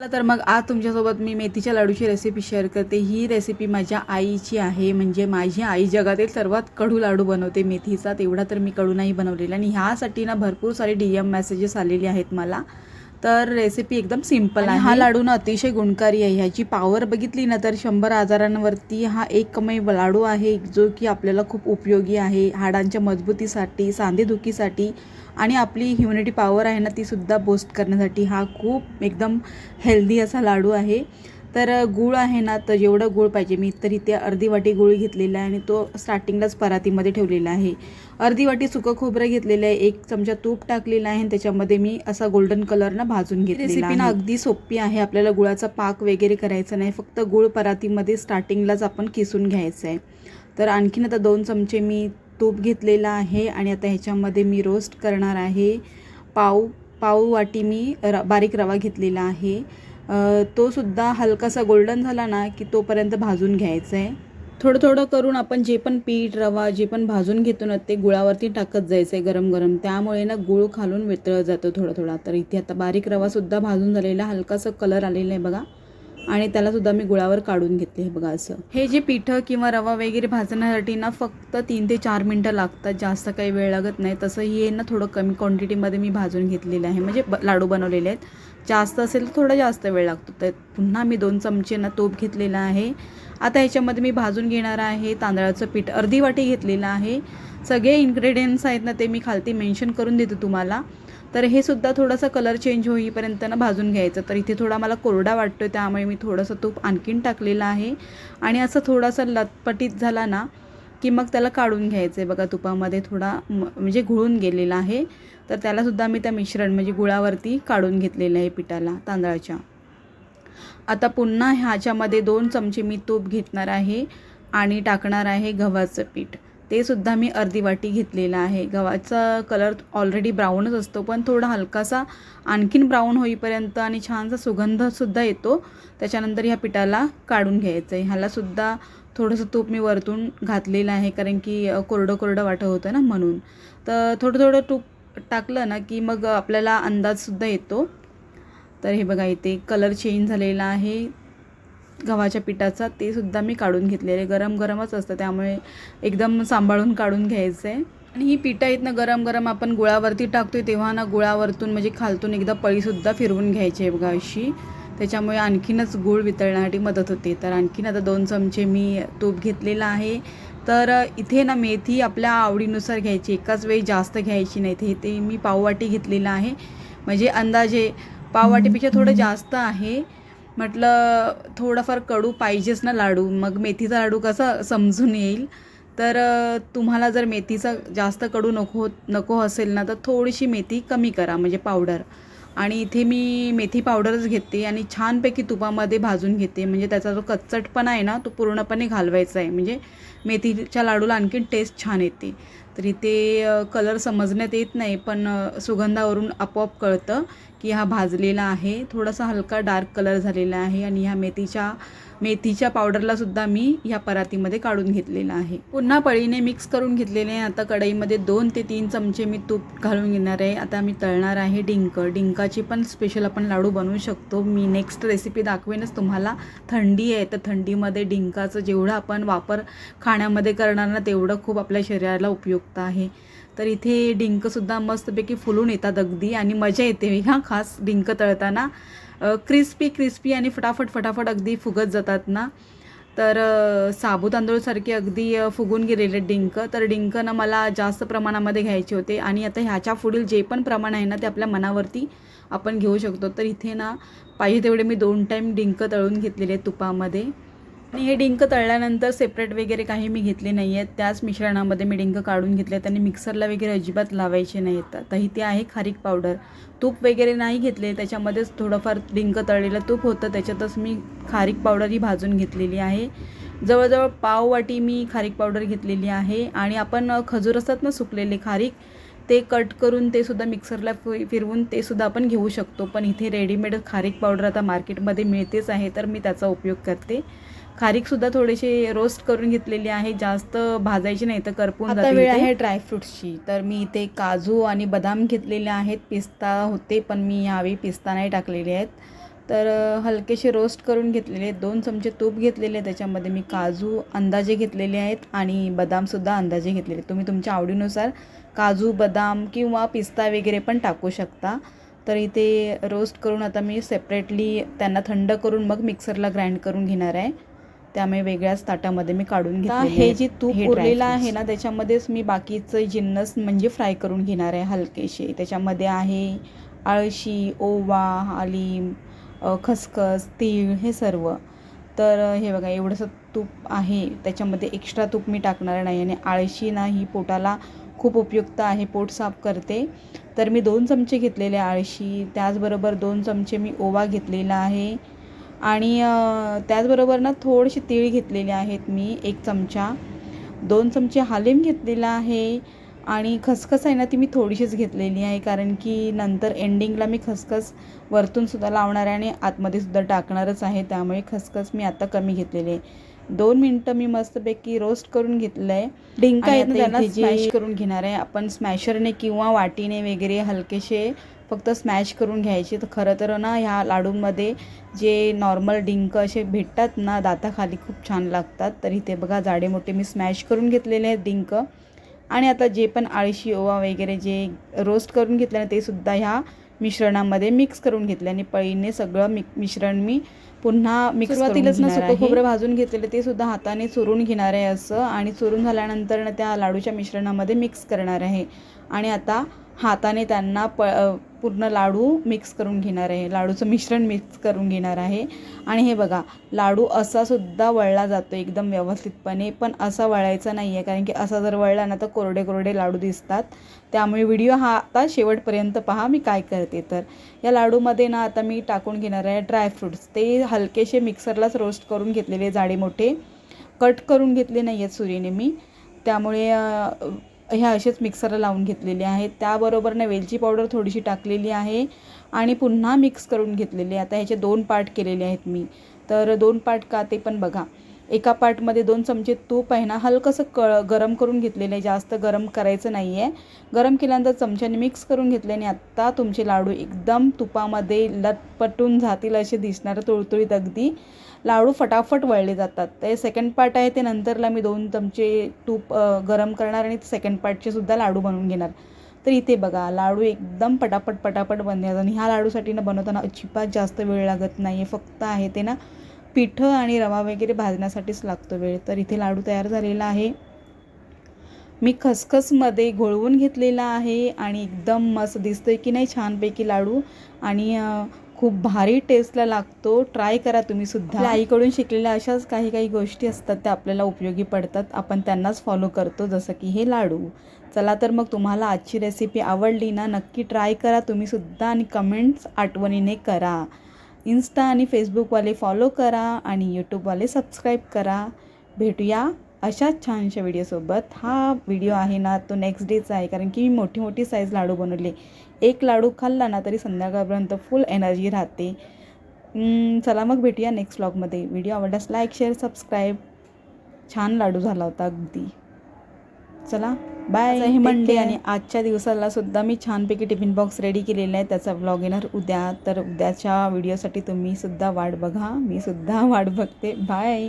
चला तर मग आज तुमच्यासोबत मी मेथीच्या लाडूची रेसिपी शेअर करते. ही रेसिपी माझ्या आईची आहे. म्हणजे माझी आई जगातील सर्वात कडू लाडू बनवते. मेथीचा तेवढा तर मी कडू नाही बनवलेला आणि ह्यासाठी ना भरपूर सारे डी एम मेसेजेस आलेले आहेत मला. तर रेसिपी एकदम सिंपल आहे हा लाडू ना अतिशय गुणकारी आहे. ह्याची पॉवर बघितली ना तर शंभर आजारांवरती हा एकमेव लाडू आहे जो की आपल्याला खूप उपयोगी आहे. हाडांच्या मजबूतीसाठी सांधेदुखीसाठी आणि आपली ह्युमिनिटी पॉवर आहे ना ती सुद्धा बूस्ट करण्यासाठी हा खूप एकदम हेल्दी असा लाडू आहे. तर गूळ आहे ना तर जेवढं गूळ पाहिजे. मी तर इथे अर्धी वाटी गूळ घेतलेला आहे आणि तो स्टार्टिंगलाच परातीमध्ये ठेवलेला आहे. अर्धी वाटी सुकं खोबरं घेतलेलं आहे. एक चमचा तूप टाकलेला आहे आणि त्याच्यामध्ये मी असा गोल्डन कलर ना भाजून घेतलेला रेसिपी ना अगदी सोपी आहे. आपल्याला गुळाचा पाक वगैरे करायचा नाही. फक्त गूळ परातीमध्ये स्टार्टिंगलाच आपण किसून घ्यायचं आहे. तर आणखीन आता दोन चमचे मी तूप घेतलेला आहे आणि आता ह्याच्यामध्ये मी रोस्ट करणार आहे. पाव पाव वाटी मी र बारीक रवा घेतलेला आहे. तो सुद्धा हलकासा गोल्डन झाला ना की तोपर्यंत भाजून घ्यायचा आहे थोडं थोडं करून आपण जे पण पीठ रवा जे पण भाजून घेतो ना ते गुळावरती टाकत जायचं आहे गरम गरम. त्यामुळे ना गुळ खालून वितळत जातो थोडा थोडा. तर इथे आता बारीक रवासुद्धा भाजून झालेला हलकासा कलर आलेला आहे बघा. आणि त्यालासुद्धा मी गुळावर काढून घेतले हे बघा असं. हे जे पिठं किंवा रवा वगैरे भाजण्यासाठी ना फक्त तीन ते चार मिनटं लागतात. जास्त काही वेळ लागत नाही. तसं हे ना थोडं कमी क्वांटिटीमध्ये मी भाजून घेतलेलं आहे. म्हणजे लाडू बनवलेले आहेत. जास्त असेल तर थोडा जास्त वेळ लागतो. तर पुन्हा मी दोन चमचे ना तूप घेतलेला आहे. आता ह्याच्यामध्ये मी भाजून घेणार आहे तांदळाचं पीठ. अर्धी वाटी घेतलेलं आहे. सगळे इन्ग्रेडियंट्स आहेत ना ते मी खालती मेन्शन करून देते तुम्हाला. तर हे सुद्धा थोडासा कलर चेंज होईपर्यंत ना भाजून घ्यायचं. तर इथे थोडा मला कोरडा वाटतो आहे त्यामुळे मी थोडंसं तूप आणखीन टाकलेलं आहे. आणि असं थोडासा लतपटीत झाला ना की मग त्याला काढून घ्यायचं आहे बघा तुपामध्ये थोडा म- म्हणजे घुळून गेलेला आहे. तर त्यालासुद्धा मी त्या मिश्रण म्हणजे गुळावरती काढून घेतलेलं आहे पिठाला तांदळाच्या. आता पुन्हा ह्याच्यामध्ये दोन चमचे मी तूप घेतणार आहे आणि टाकणार आहे गव्हाचं पीठ. ते सुद्धा मी अर्धी वाटी घेतलेलं आहे. गव्हाचा कलर ऑलरेडी ब्राऊनच असतो पण थोडा हलकासा आणखीन ब्राऊन होईपर्यंत आणि छानसा सुगंधसुद्धा येतो. त्याच्यानंतर ह्या पिठाला काढून घ्यायचं आहे ह्यालासुद्धा थोडंसं तूप मी वरतून घातलेलं आहे कारण की कोरडं कोरडं वाटत होतं ना म्हणून. तर थोडं थोडं तूप टाकलं ना की मग आपल्याला अंदाजसुद्धा येतो. तर हे बघा इथे कलर चेंज झालेला आहे. गव्हाच्या पिठाचा ते सुद्धा मी काढून घेतलेले. गरम गरमच असतं त्यामुळे एकदम सांभाळून काढून घ्यायचं. आहे आणि ही पिठं आहेत ना गरम गरम आपण गुळावरती टाकतोय तेव्हा ना गुळावरतून म्हणजे खालतून एकदा पळीसुद्धा फिरवून घ्यायची आहे बघा अशी. त्याच्यामुळे आणखीनच गूळ वितळण्यासाठी मदत होते. तर आणखीन आता दोन चमचे मी तूप घेतलेलं आहे. तर इथे ना मेथी आपल्या आवडीनुसार घ्यायची. एकाच वेळी जास्त घ्यायची नाही. ते ते मी पाववाटी घेतलेलं आहे. म्हणजे अंदाजे पाववाटीपेक्षा थोडं जास्त आहे. म्हटलं थोडाफार कडू पाहिजेच ना लाडू. मग मेथीचा लाडू कसा समजून येईल? तर तुम्हाला जर मेथीचा जास्त कडू नको नको असेल ना तर थोडीशी मेथी कमी करा. म्हणजे पावडर. आणि इथे मी मेथी पावडरच घेते आणि छानपैकी तुपामध्ये भाजून घेते. म्हणजे त्याचा जो कच्चटपणा आहे ना तो पूर्णपणे घालवायचा आहे. म्हणजे मेथीच्या लाडूला आणखीन टेस्ट छान येते. तर इथे कलर समजण्यात येत नाही पण सुगंधावरून आपोआप कळतं. की हा भाजलेला आहे. थोडासा हलका डार्क कलर झालेला आहे आणि ह्या मेथीच्या मेथीच्या पावडरला सुद्धा मी ह्या परातीमध्ये काढून घेतलेला आहे. पुन्हा पळीने मिक्स करून घेतलेले आहे. आता कढईमध्ये दोन ते तीन चमचे मी तूप घालून घेणार आहे. आता मी तळणार आहे डिंक. डिंकाची पण स्पेशल आपण लाडू बनवू शकतो. मी नेक्स्ट रेसिपी दाखवेनच तुम्हाला. थंडी आहे तर थंडीमध्ये डिंकाचं जेवढं आपण वापर खाण्यामध्ये करणार ना तेवढं खूप आपल्या शरीराला उपयुक्त आहे. तर इथे डिंकसुद्धा मस्तपैकी फुलून येतात अगदी आणि मजा येते ह्या खास डिंक तळताना. क्रिस्पी क्रिस्पी आणि फटाफट फटाफट अगदी फुगत जातात ना. तर साबू तांदूळसारखे अगदी फुगून गेलेले डिंक. तर डिंक ना मला जास्त प्रमाणामध्ये घ्यायचे होते आणि आता ह्याच्या पुढील जे पण प्रमाण आहे ना ते आपल्या मनावरती आपण घेऊ शकतो. तर इथे ना पाहिजे तेवढे मी दोन टाईम डिंक तळून घेतलेले आहेत तुपामध्ये. आणि हे डिंक तळल्यानंतर सेपरेट वगैरे काही मी घेतले नाही आहेत त्याच मिश्रणामध्ये मी डिंक काढून घेतले आहेत आणि मिक्सरला वगैरे अजिबात लावायचे नाही आहेत तर इथे आहे खारीक पावडर तूप वगैरे नाही घेतले त्याच्यामध्येच थोडंफार डिंक तळलेलं तूप होतं त्याच्यातच मी खारीक पावडर ही भाजून घेतलेली आहे. जवळजवळ पाव वाटी मी खारीक पावडर घेतलेली आहे आणि आपण खजूर असतात ना सुकलेले खारीक ते कट करून ते सुद्धा मिक्सरला फि फिरवून ते सुद्धा आपण घेऊ शकतो. पण इथे रेडीमेड खारीक पावडर आता मार्केटमध्ये मिळतेच आहे तर मी त्याचा उपयोग करते. खारीकसुद्धा थोडेसे रोस्ट करून घेतलेली आहे जास्त भाजायची नाही तर करपून आता वेळ. आहे ड्रायफ्रुट्सची तर मी इथे काजू आणि बदाम घेतलेले आहेत. पिस्ता होते पण मी यावेळी पिस्ता नाही टाकलेले आहेत. तर हलकेसे रोस्ट करून घेतलेले आहेत. दोन चमचे तूप घेतलेले त्याच्यामध्ये मी काजू अंदाजे घेतलेले आहेत आणि बदामसुद्धा अंदाजे घेतलेले आहेत. तुम्ही तुमच्या आवडीनुसार काजू बदाम किंवा पिस्ता वगैरे पण टाकू शकता. तर इथे रोस्ट करून आता मी सेपरेटली त्यांना थंड करून मग मिक्सरला ग्राइंड करून घेणार आहे. त्यामुळे वेगळ्याच ताटामध्ये मी काढून घेतले हे जे तूप उरलेलं आहे ना त्याच्यामध्येच मी बाकीचं जिन्नस म्हणजे फ्राय करून घेणार आहे हलकेसे. त्याच्यामध्ये आहे आळशी ओवा हालीम अ, खसखस तीळ हे सर्व. तर हे बघा एवढंसं तूप आहे. त्याच्यामध्ये एक्स्ट्रा तूप मी टाकणार नाही आणि आळशी नाही पोटाला खूप उपयुक्त आहे. पोट साफ करते. तर मी दोन चमचे घेतलेले आळशी. त्याचबरोबर दोन चमचे मी ओवा घेतलेला आहे. आणि त्याचबरोबर ना थोडेसे तीळ घेतलेले आहेत मी एक चमचा. दोन चमचे हालीम घेतलेला आहे आणि खसखस आहे ना ती मी थोडीशीच घेतलेली आहे कारण की नंतर एंडिंगला मी खसखस वरतून सुद्धा लावणार आहे आणि आतमध्ये सुद्धा टाकणारच आहे त्यामुळे खसखस मी आता कमी घेतलेली आहे. दोन मिनटं मी मस्तपैकी रोस्ट करून घेतलं आहे डिंका आता त्यांना स्मॅश करून घेणार आहे. आपण स्मॅशरने किंवा वाटीने वगैरे हलकेसे फक्त स्मॅश करून घ्यायचे. तर खरं तर ना ह्या लाडूंमध्ये जे नॉर्मल डिंक असे भेटतात ना दाताखाली खूप छान लागतात. तर इथे बघा जाडे मोठे मी स्मॅश करून घेतलेले आहेत डिंक. आणि आता जे पण आळशी ओवा वगैरे जे रोस्ट करून घेतले ना ते सुद्धा ह्या मिश्रणामध्ये मिक्स करून घेतले. आणि पळीने सगळं मिक मिश्रण मी पुन्हा मिक्स सुरुवातीलाच ना सुकं खोबरं भाजून घेतलेलं ते सुद्धा हाताने चुरून घेणार आहे असं. आणि चुरून झाल्यानंतर ना त्या लाडूच्या मिश्रणामध्ये मिक्स करणार आहे. आणि आता हाताने त्यांना प पूर्ण लाडू मिक्स करून घेणार आहे. लाडूचं मिश्रण मिक्स करून घेणार आहे. आणि हे बघा लाडू असासुद्धा वळला जातो एकदम व्यवस्थितपणे पण असा वळायचा नाही आहे कारण की असा जर वळला ना तर कोरडे कोरडे लाडू दिसतात. त्यामुळे व्हिडिओ हा आता शेवटपर्यंत पहा मी काय करते तर. या लाडूमध्ये ना आता मी टाकून घेणार आहे ड्रायफ्रूट्स ते हलकेसे मिक्सरलाच रोस्ट करून घेतलेले जाडे मोठे. कट करून घेतले नाही आहेत सुरीने मी. त्यामुळे ह्या असेच मिक्सरला लावून घेतलेले आहेत. त्याबरोबर ना वेलची पावडर थोडीशी टाकलेली आहे आणि पुन्हा मिक्स करून घेतलेले आता ह्याचे दोन पार्ट केलेले आहेत मी. तर दोन पार्ट का ते पण बघा. एका पार्टमध्ये दोन चमचे तूप आहे ना हलकंसं क गरम करून घेतलेलं आहे जास्त गरम करायचं नाही आहे गरम केल्यानंतर चमच्याने मिक्स करून घेतले आणि आत्ता तुमचे लाडू एकदम तुपामध्ये लटपटून जातील असे दिसणार तुळतुळीत अगदी. लाडू फटाफट वळले जातात. ते सेकंड पार्ट आहे ते नंतरला मी दोन चमचे तूप गरम करणार आणि सेकंड पार्टचे सुद्धा लाडू बनवून घेणार. तर इथे बघा लाडू एकदम पटापट पटापट बनले आणि ह्या लाडूसाठी ना बनवताना अजिबात जास्त वेळ लागत नाही आहे फक्त आहे ते ना पिठं आणि रवा वगैरे भाजण्यासाठीच लागतो वेळ. तर इथे लाडू तयार झालेला आहे. मी खसखसमध्ये घोळवून घेतलेला आहे आणि एकदम मस्त दिसतोय की नाही छानपैकी लाडू. आणि खूप भारी टेस्टला लागतो. ट्राय करा तुम्ही सुद्धा. आईकडून शिकलेल्या अशाच काही काही गोष्टी असतात त्या आपल्याला उपयोगी पडतात. आपण त्यांनाच फॉलो करतो जसं की हे लाडू. चला तर मग तुम्हाला आजची रेसिपी आवडली ना नक्की ट्राय करा तुम्ही सुद्धा आणि कमेंट्स आठवणीने करा. इन्स्टा आणि फेसबुकवाले फॉलो करा आणि यूट्यूबवाले सबस्क्राईब करा. भेटूया अशाच छानशा व्हिडिओसोबत. हा व्हिडिओ आहे ना तो नेक्स्ट डेचा आहे. कारण की मी मोठी मोठी साईज लाडू बनवले. एक लाडू खाल्ला ना तरी संध्याकाळपर्यंत फुल एनर्जी राहते. चला मग भेटूया नेक्स्ट व्लॉगमध्ये व्हिडिओ आवडल्यास लाईक शेअर सबस्क्राईब छान लाडू झाला होता अगदी. चला. बाय हे मंडे आणि आजच्या दिवसाला सुद्धा मी छानपैकी टिफिन बॉक्स रेडी केलेला आहे. त्याचा व्लॉग येणार उद्या. तर उद्याच्या व्हिडिओसाठी तुम्ही सुद्धा वाट बघा. मी सुद्धा वाट बघते. बाय